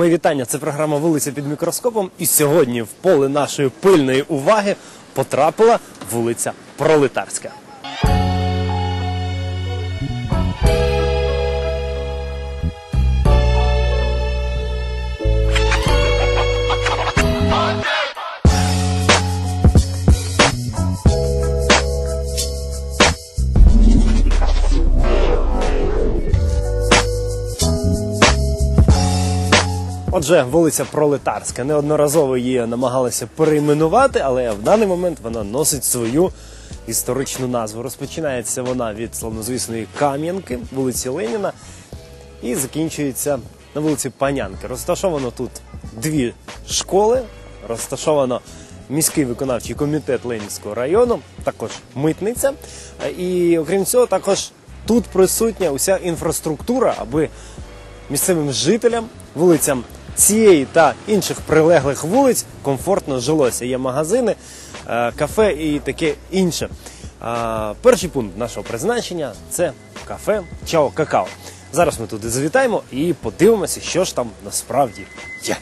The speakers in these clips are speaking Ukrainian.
Мої вітання. Це програма Вулиця під мікроскопом. І сьогодні в поле нашої пильної уваги потрапила вулиця Пролетарська. Отже, вулиця Пролетарська. Неодноразово її намагалися перейменувати, але в даний момент вона носить свою історичну назву. Розпочинається вона від славнозвісної Кам'янки, вулиці Леніна, і закінчується на вулиці Панянки. Розташовано тут дві школи, розташовано міський виконавчий комітет Ленінського району, також митниця. І окрім цього, також тут присутня уся інфраструктура, аби місцевим жителям, вулицям цієї та інших прилеглих вулиць комфортно жилося. Є магазини, е, кафе і таке інше. Перший пункт нашого призначення це кафе Чао Какао. Зараз ми туди завітаємо і подивимося, що ж там насправді є.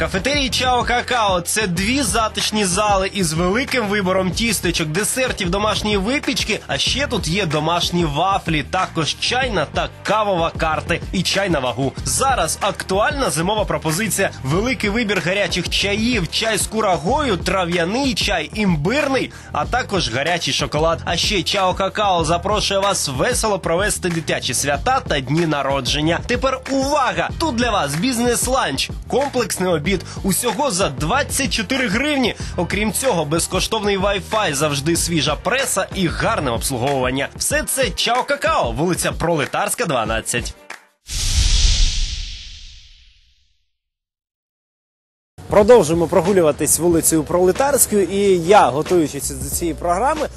Кафетерій Чао Какао це дві затишні зали із великим вибором тістечок, десертів, домашньої випічки. А ще тут є домашні вафлі, також чайна та кавова карти і чай на вагу. Зараз актуальна зимова пропозиція: великий вибір гарячих чаїв, чай з курагою, трав'яний чай, імбирний, а також гарячий шоколад. А ще Чао Какао запрошує вас весело провести дитячі свята та дні народження. Тепер увага! Тут для вас бізнес-ланч, комплексний обід усього за 24 гривні. Окрім цього, безкоштовний Wi-Fi, завжди свіжа преса і гарне обслуговування. Все це Чао Какао, вулиця Пролетарська, 12. Продовжуємо прогулюватись вулицею Пролетарською, і я, готуючись до цієї програми,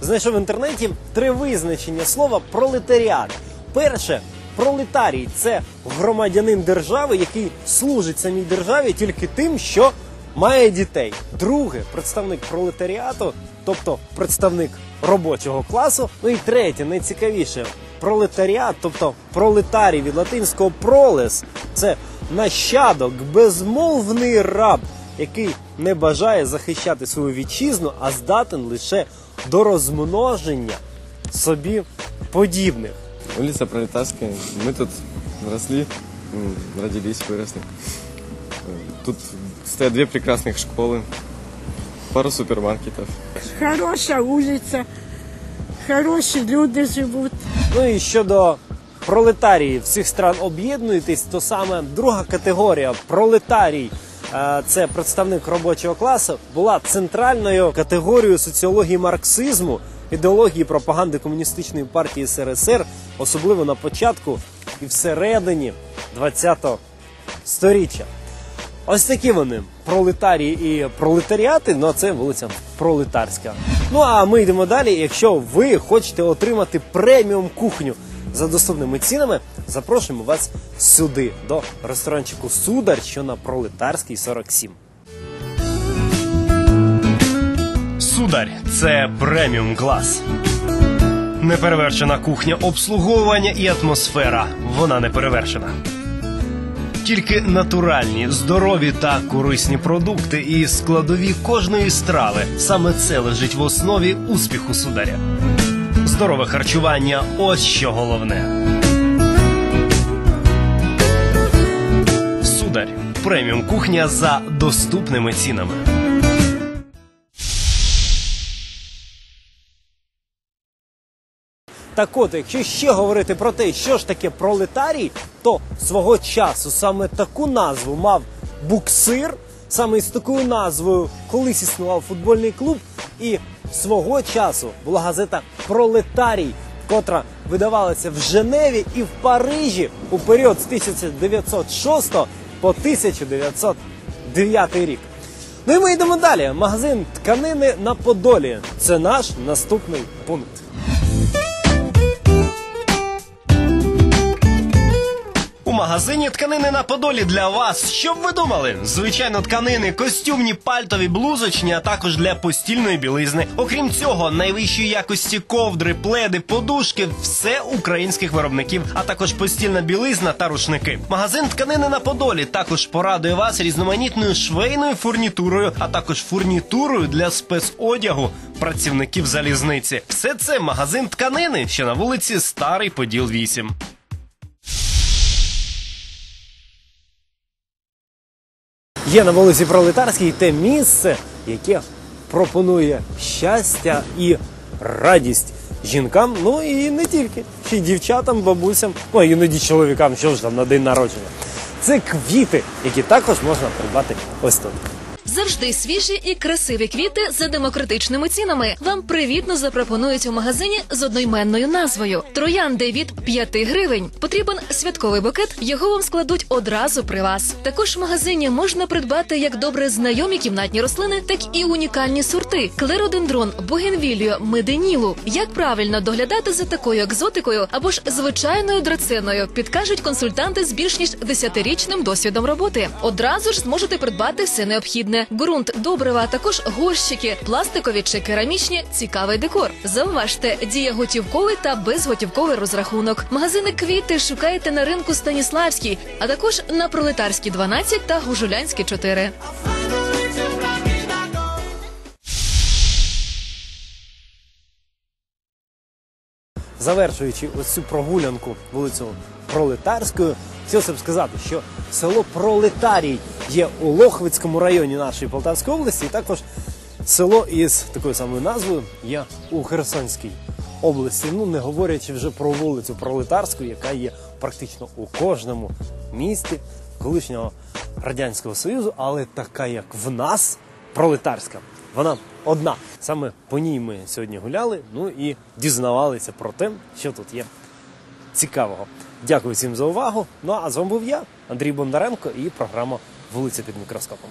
знайшов в інтернеті три визначення слова пролетаріат. Перше пролетарій це громадянин держави, який служить самій державі тільки тим, що має дітей. Друге представник пролетаріату, тобто представник робочого класу. Ну і третє, найцікавіше пролетаріат, тобто пролетарій від латинського пролес, це нащадок, безмовний раб, який не бажає захищати свою вітчизну, а здатен лише до розмноження собі подібних. Улица Пролетарская. Мы тут росли, м, родились, выросли. Э, Тут стоят две прекрасных школы, пару супермаркетов. Хороша вулиця, хороші люди живуть. Ну і щодо пролетарії всіх стран об'єднуєтесь, то саме друга категорія пролетарій. е, Це представник робочого класу була центральною категорією соціології марксизму, ідеології пропаганди комуністичної партії СРСР, особливо на початку і всередині ХХ сторіччя. Ось такі вони пролетарії і пролетаріати. Ну а це вулиця Пролетарська. Ну а ми йдемо далі. Якщо ви хочете отримати преміум кухню за доступними цінами, запрошуємо вас сюди, до ресторанчику Судар, що на Пролетарській 47. Сударь це преміум клас. Неперевершена кухня, обслуговування і атмосфера. Вона не перевершена. Тільки натуральні, здорові та корисні продукти і складові кожної страви. Саме це лежить в основі успіху сударя. Здорове харчування ось що головне. Сударь. Преміум кухня за доступними цінами. Так от, якщо ще говорити про те, що ж таке пролетарій, то свого часу саме таку назву мав буксир, саме з такою назвою колись існував футбольний клуб, і свого часу була газета Пролетарій, котра видавалася в Женеві і в Парижі у період з 1906 по 1909 рік. Ну і ми йдемо далі. Магазин тканини на Подолі. Це наш наступний пункт. Магазині тканини на Подолі для вас. Що б ви думали? Звичайно, тканини, костюмні, пальтові, блузочні, а також для постільної білизни. Окрім цього, найвищої якості ковдри, пледи, подушки все українських виробників, а також постільна білизна та рушники. Магазин тканини на Подолі також порадує вас різноманітною швейною фурнітурою, а також фурнітурою для спецодягу працівників залізниці. Все це магазин тканини, що на вулиці Старий Поділ 8. Є на вулиці Пролетарській те місце, яке пропонує щастя і радість жінкам, ну і не тільки, ще й дівчатам, бабусям, ну а іноді чоловікам, що ж там на день народження. Це квіти, які також можна придбати ось тут. Завжди свіжі і красиві квіти за демократичними цінами. Вам привітно запропонують у магазині з одноіменною назвою Троянди від 5 гривень. Потрібен святковий букет. Його вам складуть одразу при вас. Також в магазині можна придбати як добре знайомі кімнатні рослини, так і унікальні сорти: клеродендрон, бугенвілію, меденілу. Як правильно доглядати за такою екзотикою або ж звичайною драциною, підкажуть консультанти з більш ніж 10-річним досвідом роботи. Одразу ж зможете придбати все необхідне: ґрунт, добрива, а також горщики, пластикові чи керамічні, цікавий декор. Зауважте, діє готівковий та безготівковий розрахунок. Магазини квіти шукаєте на ринку Станіславський, а також на Пролетарській 12 та Гужулянській 4. Завершуючи ось цю прогулянку вулицю Пролетарською, хотілося б сказати, що село Пролетарій є у Лохвицькому районі нашої Полтавської області, і також село із такою самою назвою є у Херсонській області. Ну не говорячи вже про вулицю Пролетарську, яка є практично у кожному місті колишнього радянського союзу, але така як в нас пролетарська. Вона одна. Саме по ній ми сьогодні гуляли. Ну і дізнавалися про те, що тут є цікавого. Дякую всім за увагу. Ну а з вами був я, Андрій Бондаренко, і програма Вулиця під мікроскопом.